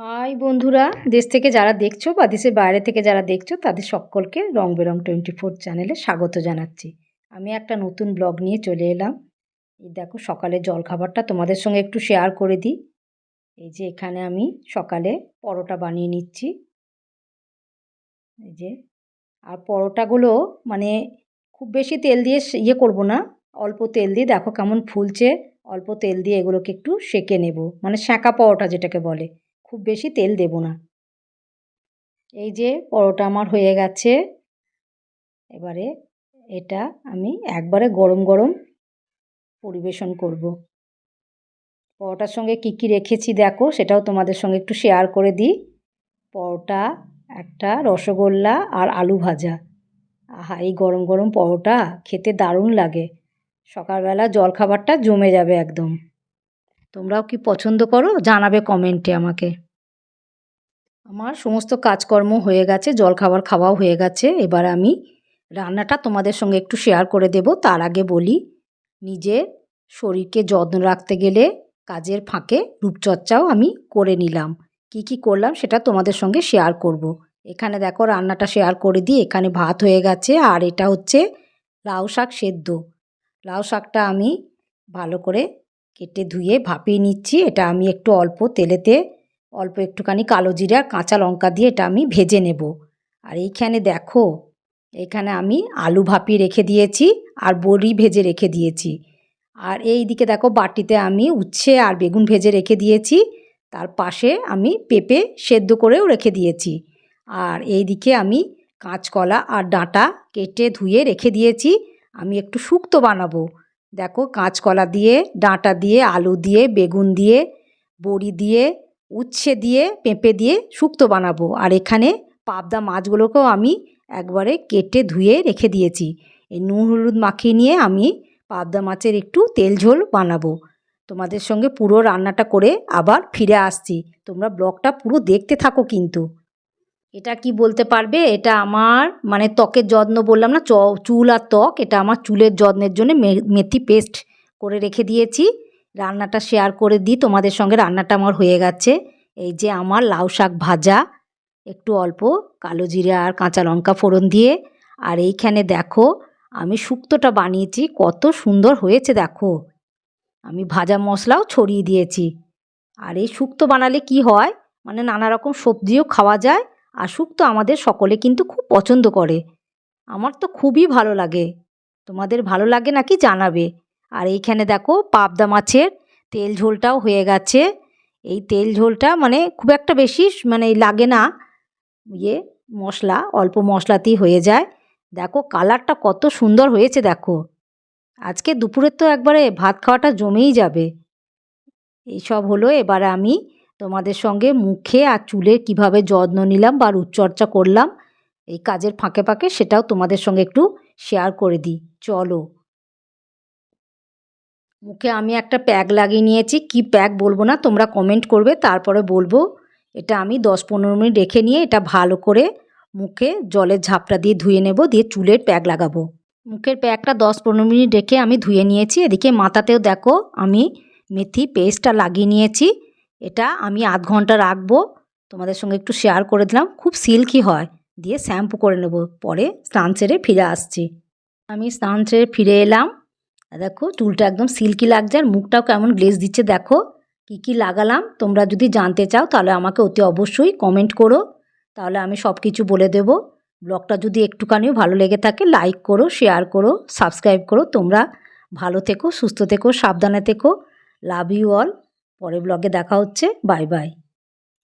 High বন্ধুরা, দেশ থেকে যারা দেখছ বা দেশের বাইরে থেকে যারা দেখছ, তাদের সকলকে রং বেরং টোয়েন্টি ফোর চ্যানেলে স্বাগত জানাচ্ছি। আমি একটা নতুন ব্লগ নিয়ে চলে এলাম। এই দেখো, সকালে জলখাবারটা তোমাদের সঙ্গে একটু শেয়ার করে দিই। এই যে এখানে আমি সকালে পরোটা বানিয়ে নিচ্ছি। এই যে, আর পরোটাগুলো মানে খুব বেশি তেল দিয়ে ইয়ে করব না, অল্প তেল দিয়ে দেখো কেমন ফুলছে, অল্প তেল দিয়ে এগুলোকে একটু সেঁকে নেব। মানে সেঁকা পরোটা যেটাকে বলে। খুব বেশি তেল দেব না। এই যে পরোটা আমার হয়ে গেছে। এবারে এটা আমি একবারে গরম গরম পরিবেশন করব। পরোটার সঙ্গে কী কী রেখেছি দেখো, সেটাও তোমাদের সঙ্গে একটু শেয়ার করে দিই। পরোটা, একটা রসগোল্লা আর আলু ভাজা। আহা, এই গরম গরম পরোটা খেতে দারুণ লাগে। সকালবেলা জলখাবারটা জমে যাবে একদম। তোমরাও কি পছন্দ করো? জানাবে কমেন্টে আমাকে। আমার সমস্ত কাজকর্ম হয়ে গেছে, জলখাবার খাওয়াও হয়ে গেছে। এবার আমি রান্নাটা তোমাদের সঙ্গে একটু শেয়ার করে দেব। তার আগে বলি নিজে শরীরকে যত্ন রাখতে গেলে কাজের ফাঁকে রূপচর্চাও আমি করে নিলাম। কি কি করলাম সেটা তোমাদের সঙ্গে শেয়ার করব। এখানে দেখো রান্নাটা শেয়ার করে দিই। এখানে ভাত হয়ে গেছে আর এটা হচ্ছে লাউ শাক সেদ্ধ। লাউ শাকটা আমি ভালো করে কেটে ধুয়ে ভাপিয়ে নিচ্ছি। এটা আমি একটু অল্প তেলেতে, অল্প একটুখানি কালো জিরা, কাঁচা লঙ্কা দিয়ে এটা আমি ভেজে নেব। আর এইখানে দেখো এখানে আমি আলু ভাপিয়ে রেখে দিয়েছি আর বড়ি ভেজে রেখে দিয়েছি। আর এই দিকে দেখো, বাটিতে আমি উচ্ছে আর বেগুন ভেজে রেখে দিয়েছি। তার পাশে আমি পেঁপে সেদ্ধ করেও রেখে দিয়েছি। আর এই দিকে আমি কাঁচকলা আর ডাঁটা কেটে ধুয়ে রেখে দিয়েছি। আমি একটু শুক্তো বানাবো। দেখো, কাঁচকলা দিয়ে, ডাঁটা দিয়ে, আলু দিয়ে, বেগুন দিয়ে, বড়ি দিয়ে, উচ্ছে দিয়ে, পেঁপে দিয়ে শুক্তো বানাবো। আর এখানে পাবদা মাছগুলোকেও আমি একবারে কেটে ধুয়ে রেখে দিয়েছি। এই নুন হলুদ মাখিয়ে নিয়ে আমি পাবদা মাছের একটু তেল ঝোল বানাবো। তোমাদের সঙ্গে পুরো রান্নাটা করে আবার ফিরে আসছি। তোমরা ব্লগটা পুরো দেখতে থাকো কিন্তু। এটা কি বলতে পারবে? এটা আমার মানে ত্বকের যত্ন বললাম না চুল আর ত্বক, এটা আমার চুলের যত্নের জন্য মেথি পেস্ট করে রেখে দিয়েছি। রান্নাটা শেয়ার করে দিই, তোমাদের সঙ্গে রান্নাটা আমার হয়ে গেছে। এই যে আমার লাউ শাক ভাজা, একটু অল্প, কালো জিরে আর কাঁচা লঙ্কা ফোড়ন দিয়ে। আর এইখানে দেখো, আমি শুক্তোটা বানিয়েছি, কত সুন্দর হয়েছে দেখো। আমি ভাজা মশলাও ছড়িয়ে দিয়েছি। আর এই শুক্তো বানালে কি হয়? মানে নানা রকম সবজিও খাওয়া যায়। আর তো আমাদের সকলে কিন্তু খুব পছন্দ করে। আমার তো খুবই ভালো লাগে। তোমাদের ভালো লাগে নাকি জানাবে। আর এইখানে দেখো পাবদা মাছের তেল ঝোলটাও হয়ে গেছে। এই তেল ঝোলটা মানে খুব একটা বেশি মানে লাগে না। ইয়ে মশলা, অল্প মশলাতেই হয়ে যায়। দেখো কালারটা কত সুন্দর হয়েছে দেখো। আজকে দুপুরের তো একবারে ভাত খাওয়াটা জমেই যাবে। এইসব হলো এবারে আমি তোমাদের সঙ্গে মুখে আর চুলের কীভাবে যত্ন নিলাম বা রূপচর্চা করলাম, এই কাজের ফাঁকে ফাঁকে সেটাও তোমাদের সঙ্গে একটু শেয়ার করে দিই। চলো। মুখে আমি একটা প্যাক লাগিয়ে নিয়েছি। কি প্যাক বলব না, তোমরা কমেন্ট করবে, তারপরে বলব। এটা আমি দশ পনেরো মিনিট রেখে নিয়ে এটা ভালো করে মুখে জলের ঝাপটা দিয়ে ধুয়ে নেব, দিয়ে চুলের প্যাক লাগাবো। মুখের প্যাকটা দশ পনেরো মিনিট রেখে আমি ধুয়ে নিয়েছি। এদিকে মাথাতেও দেখো, আমি মেথি পেস্টটা লাগিয়ে নিয়েছি। এটা আমি আধ ঘণ্টা রাখব। তোমাদের সঙ্গে একটু শেয়ার করে দিলাম। খুব সিল্কি হয়। দিয়ে শ্যাম্পু করে নেব। পরে স্নান সেরে ফিরে আসছি। আমি স্নান সেরে ফিরে এলাম। দেখো, চুলটা একদম সিল্কি লাগছে আর মুখটাও কেমন গ্লেজ দিচ্ছে দেখো। কি কি লাগালাম? তোমরা যদি জানতে চাও তাহলে আমাকে অতি অবশ্যই কমেন্ট করো। তাহলে আমি সব কিছু বলে দেব। ব্লগটা যদি একটুখানিও ভালো লেগে থাকে লাইক করো শেয়ার করো সাবস্ক্রাইব করো। তোমরা ভালো থেকো, সুস্থ থেকো, সাবধানে থেকো। লাভ ইউ অল পরের ব্লগে দেখা হচ্ছে বাই বাই